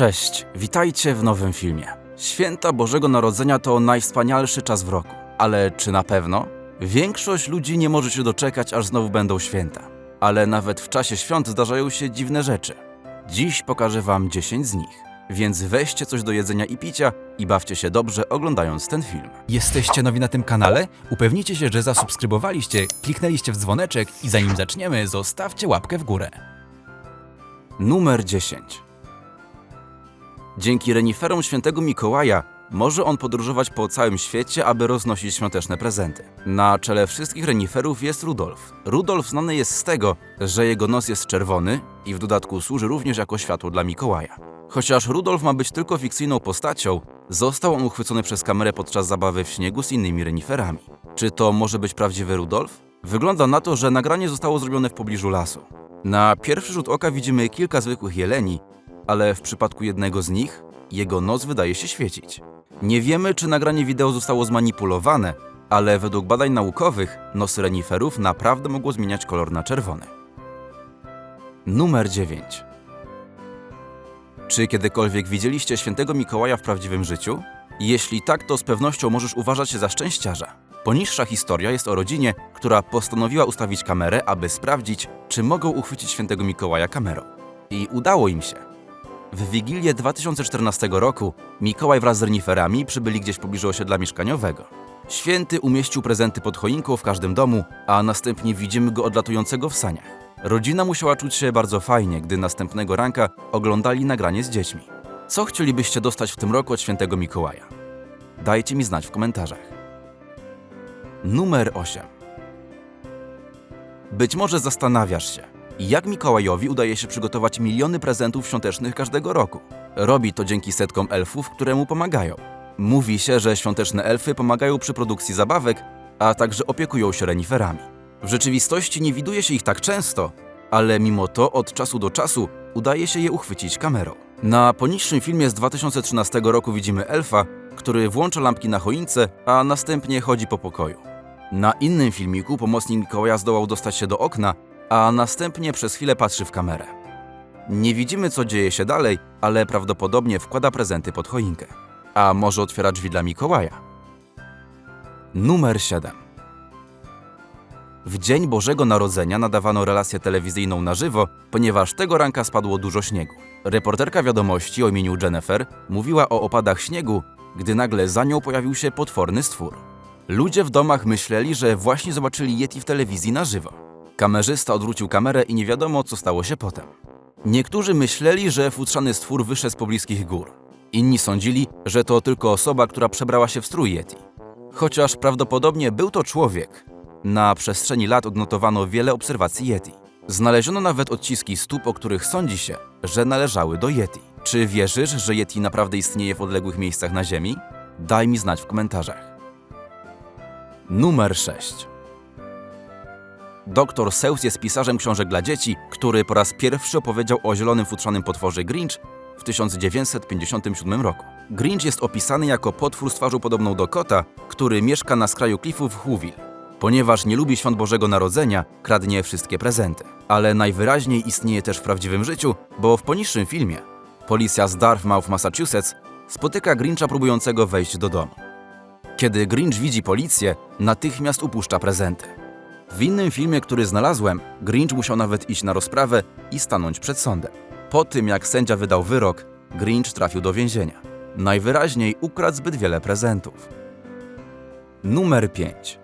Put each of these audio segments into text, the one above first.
Cześć, witajcie w nowym filmie. Święta Bożego Narodzenia to najwspanialszy czas w roku. Ale czy na pewno? Większość ludzi nie może się doczekać, aż znowu będą święta. Ale nawet w czasie świąt zdarzają się dziwne rzeczy. Dziś pokażę Wam 10 z nich. Więc weźcie coś do jedzenia i picia i bawcie się dobrze oglądając ten film. Jesteście nowi na tym kanale? Upewnijcie się, że zasubskrybowaliście, kliknęliście w dzwoneczek i zanim zaczniemy, zostawcie łapkę w górę. Numer 10. Dzięki reniferom świętego Mikołaja może on podróżować po całym świecie, aby roznosić świąteczne prezenty. Na czele wszystkich reniferów jest Rudolf. Rudolf znany jest z tego, że jego nos jest czerwony i w dodatku służy również jako światło dla Mikołaja. Chociaż Rudolf ma być tylko fikcyjną postacią, został on uchwycony przez kamerę podczas zabawy w śniegu z innymi reniferami. Czy to może być prawdziwy Rudolf? Wygląda na to, że nagranie zostało zrobione w pobliżu lasu. Na pierwszy rzut oka widzimy kilka zwykłych jeleni, ale w przypadku jednego z nich jego nos wydaje się świecić. Nie wiemy, czy nagranie wideo zostało zmanipulowane, ale według badań naukowych nosy reniferów naprawdę mogło zmieniać kolor na czerwony. Numer 9. Czy kiedykolwiek widzieliście świętego Mikołaja w prawdziwym życiu? Jeśli tak, to z pewnością możesz uważać się za szczęściarza. Poniższa historia jest o rodzinie, która postanowiła ustawić kamerę, aby sprawdzić, czy mogą uchwycić świętego Mikołaja kamerą. I udało im się. W Wigilię 2014 roku Mikołaj wraz z reniferami przybyli gdzieś w pobliżu osiedla mieszkaniowego. Święty umieścił prezenty pod choinką w każdym domu, a następnie widzimy go odlatującego w saniach. Rodzina musiała czuć się bardzo fajnie, gdy następnego ranka oglądali nagranie z dziećmi. Co chcielibyście dostać w tym roku od świętego Mikołaja? Dajcie mi znać w komentarzach. Numer 8. Być może zastanawiasz się, jak Mikołajowi udaje się przygotować miliony prezentów świątecznych każdego roku. Robi to dzięki setkom elfów, które mu pomagają. Mówi się, że świąteczne elfy pomagają przy produkcji zabawek, a także opiekują się reniferami. W rzeczywistości nie widuje się ich tak często, ale mimo to od czasu do czasu udaje się je uchwycić kamerą. Na poniższym filmie z 2013 roku widzimy elfa, który włącza lampki na choince, a następnie chodzi po pokoju. Na innym filmiku pomocnik Mikołaja zdołał dostać się do okna, a następnie przez chwilę patrzy w kamerę. Nie widzimy, co dzieje się dalej, ale prawdopodobnie wkłada prezenty pod choinkę. A może otwiera drzwi dla Mikołaja? Numer 7. W dzień Bożego Narodzenia nadawano relację telewizyjną na żywo, ponieważ tego ranka spadło dużo śniegu. Reporterka wiadomości o imieniu Jennifer mówiła o opadach śniegu, gdy nagle za nią pojawił się potworny stwór. Ludzie w domach myśleli, że właśnie zobaczyli Yeti w telewizji na żywo. Kamerzysta odwrócił kamerę i nie wiadomo, co stało się potem. Niektórzy myśleli, że futrzany stwór wyszedł z pobliskich gór. Inni sądzili, że to tylko osoba, która przebrała się w strój Yeti. Chociaż prawdopodobnie był to człowiek. Na przestrzeni lat odnotowano wiele obserwacji Yeti. Znaleziono nawet odciski stóp, o których sądzi się, że należały do Yeti. Czy wierzysz, że Yeti naprawdę istnieje w odległych miejscach na Ziemi? Daj mi znać w komentarzach. Numer 6. Doktor Seuss jest pisarzem książek dla dzieci, który po raz pierwszy opowiedział o zielonym futrzanym potworze Grinch w 1957 roku. Grinch jest opisany jako potwór z twarzą podobną do kota, który mieszka na skraju klifów w Whoville. Ponieważ nie lubi świąt Bożego Narodzenia, kradnie wszystkie prezenty. Ale najwyraźniej istnieje też w prawdziwym życiu, bo w poniższym filmie policja z Dartmouth, Massachusetts spotyka Grincha próbującego wejść do domu. Kiedy Grinch widzi policję, natychmiast upuszcza prezenty. W innym filmie, który znalazłem, Grinch musiał nawet iść na rozprawę i stanąć przed sądem. Po tym, jak sędzia wydał wyrok, Grinch trafił do więzienia. Najwyraźniej ukradł zbyt wiele prezentów. Numer 5.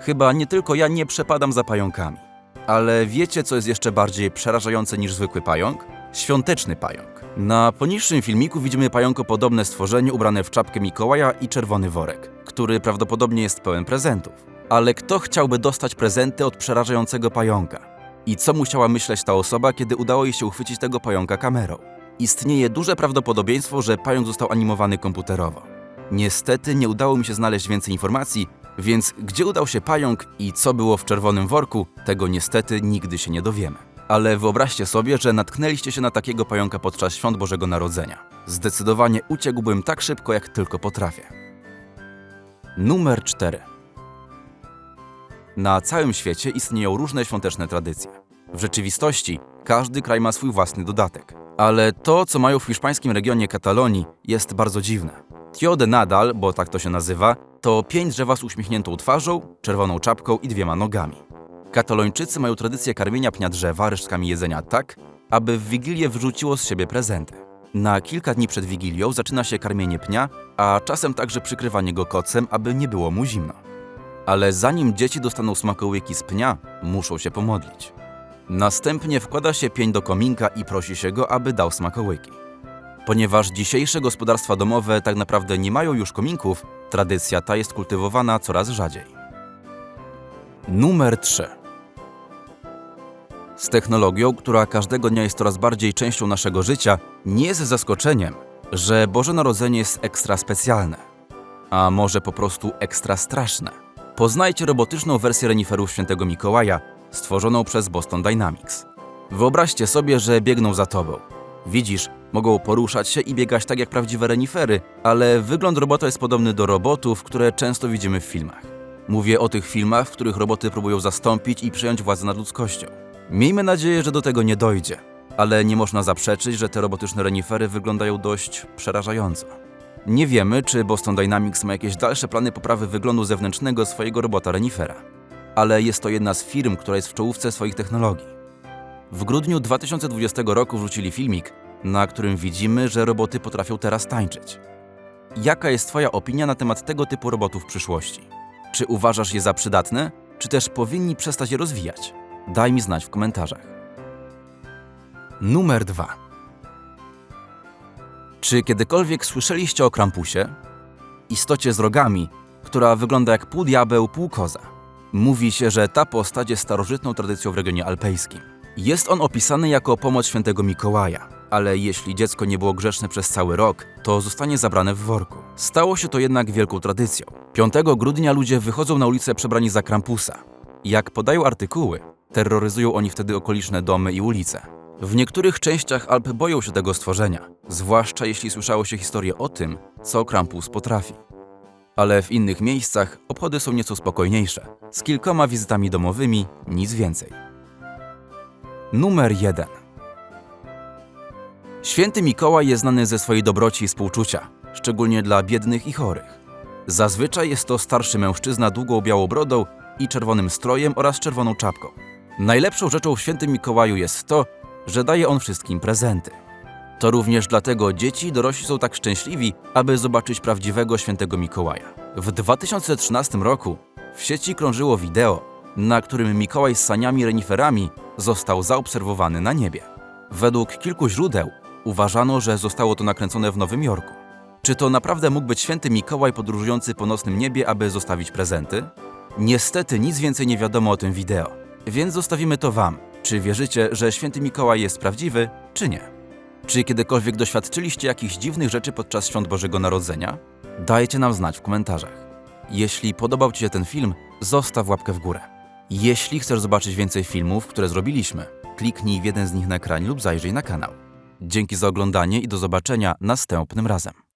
Chyba nie tylko ja nie przepadam za pająkami. Ale wiecie, co jest jeszcze bardziej przerażające niż zwykły pająk? Świąteczny pająk. Na poniższym filmiku widzimy pająkopodobne stworzenie ubrane w czapkę Mikołaja i czerwony worek, który prawdopodobnie jest pełen prezentów. Ale kto chciałby dostać prezenty od przerażającego pająka? I co musiała myśleć ta osoba, kiedy udało jej się uchwycić tego pająka kamerą? Istnieje duże prawdopodobieństwo, że pająk został animowany komputerowo. Niestety nie udało mi się znaleźć więcej informacji, więc gdzie udał się pająk i co było w czerwonym worku, tego niestety nigdy się nie dowiemy. Ale wyobraźcie sobie, że natknęliście się na takiego pająka podczas świąt Bożego Narodzenia. Zdecydowanie uciekłbym tak szybko, jak tylko potrafię. Numer 4. Na całym świecie istnieją różne świąteczne tradycje. W rzeczywistości każdy kraj ma swój własny dodatek. Ale to, co mają w hiszpańskim regionie Katalonii, jest bardzo dziwne. Tio de Nadal, bo tak to się nazywa, to pięć drzewa z uśmiechniętą twarzą, czerwoną czapką i dwiema nogami. Katalończycy mają tradycję karmienia pnia drzewa resztkami jedzenia tak, aby w Wigilię wyrzuciło z siebie prezenty. Na kilka dni przed Wigilią zaczyna się karmienie pnia, a czasem także przykrywanie go kocem, aby nie było mu zimno. Ale zanim dzieci dostaną smakołyki z pnia, muszą się pomodlić. Następnie wkłada się pień do kominka i prosi się go, aby dał smakołyki. Ponieważ dzisiejsze gospodarstwa domowe tak naprawdę nie mają już kominków, tradycja ta jest kultywowana coraz rzadziej. Numer 3. Z technologią, która każdego dnia jest coraz bardziej częścią naszego życia, nie jest zaskoczeniem, że Boże Narodzenie jest ekstra specjalne. A może po prostu ekstra straszne. Poznajcie robotyczną wersję reniferów Świętego Mikołaja, stworzoną przez Boston Dynamics. Wyobraźcie sobie, że biegną za tobą. Widzisz, mogą poruszać się i biegać tak jak prawdziwe renifery, ale wygląd robota jest podobny do robotów, które często widzimy w filmach. Mówię o tych filmach, w których roboty próbują zastąpić i przejąć władzę nad ludzkością. Miejmy nadzieję, że do tego nie dojdzie, ale nie można zaprzeczyć, że te robotyczne renifery wyglądają dość przerażająco. Nie wiemy, czy Boston Dynamics ma jakieś dalsze plany poprawy wyglądu zewnętrznego swojego robota renifera, ale jest to jedna z firm, która jest w czołówce swoich technologii. W grudniu 2020 roku wrzucili filmik, na którym widzimy, że roboty potrafią teraz tańczyć. Jaka jest Twoja opinia na temat tego typu robotów w przyszłości? Czy uważasz je za przydatne, czy też powinni przestać je rozwijać? Daj mi znać w komentarzach. Numer 2. Czy kiedykolwiek słyszeliście o Krampusie? Istocie z rogami, która wygląda jak pół diabeł, pół koza. Mówi się, że ta postać jest starożytną tradycją w regionie alpejskim. Jest on opisany jako pomoc świętego Mikołaja, ale jeśli dziecko nie było grzeszne przez cały rok, to zostanie zabrane w worku. Stało się to jednak wielką tradycją. 5 grudnia ludzie wychodzą na ulicę przebrani za Krampusa. Jak podają artykuły, terroryzują oni wtedy okoliczne domy i ulice. W niektórych częściach Alp boją się tego stworzenia, zwłaszcza jeśli słyszało się historię o tym, co Krampus potrafi. Ale w innych miejscach obchody są nieco spokojniejsze, z kilkoma wizytami domowymi, nic więcej. Numer 1. Święty Mikołaj jest znany ze swojej dobroci i współczucia, szczególnie dla biednych i chorych. Zazwyczaj jest to starszy mężczyzna długą białą brodą i czerwonym strojem oraz czerwoną czapką. Najlepszą rzeczą w Świętym Mikołaju jest to, że daje on wszystkim prezenty. To również dlatego dzieci i dorośli są tak szczęśliwi, aby zobaczyć prawdziwego Świętego Mikołaja. W 2013 roku w sieci krążyło wideo, na którym Mikołaj z saniami reniferami został zaobserwowany na niebie. Według kilku źródeł uważano, że zostało to nakręcone w Nowym Jorku. Czy to naprawdę mógł być święty Mikołaj podróżujący po nocnym niebie, aby zostawić prezenty? Niestety nic więcej nie wiadomo o tym wideo, więc zostawimy to Wam. Czy wierzycie, że święty Mikołaj jest prawdziwy, czy nie? Czy kiedykolwiek doświadczyliście jakichś dziwnych rzeczy podczas świąt Bożego Narodzenia? Dajcie nam znać w komentarzach. Jeśli podobał Ci się ten film, zostaw łapkę w górę. Jeśli chcesz zobaczyć więcej filmów, które zrobiliśmy, kliknij w jeden z nich na ekranie lub zajrzyj na kanał. Dzięki za oglądanie i do zobaczenia następnym razem.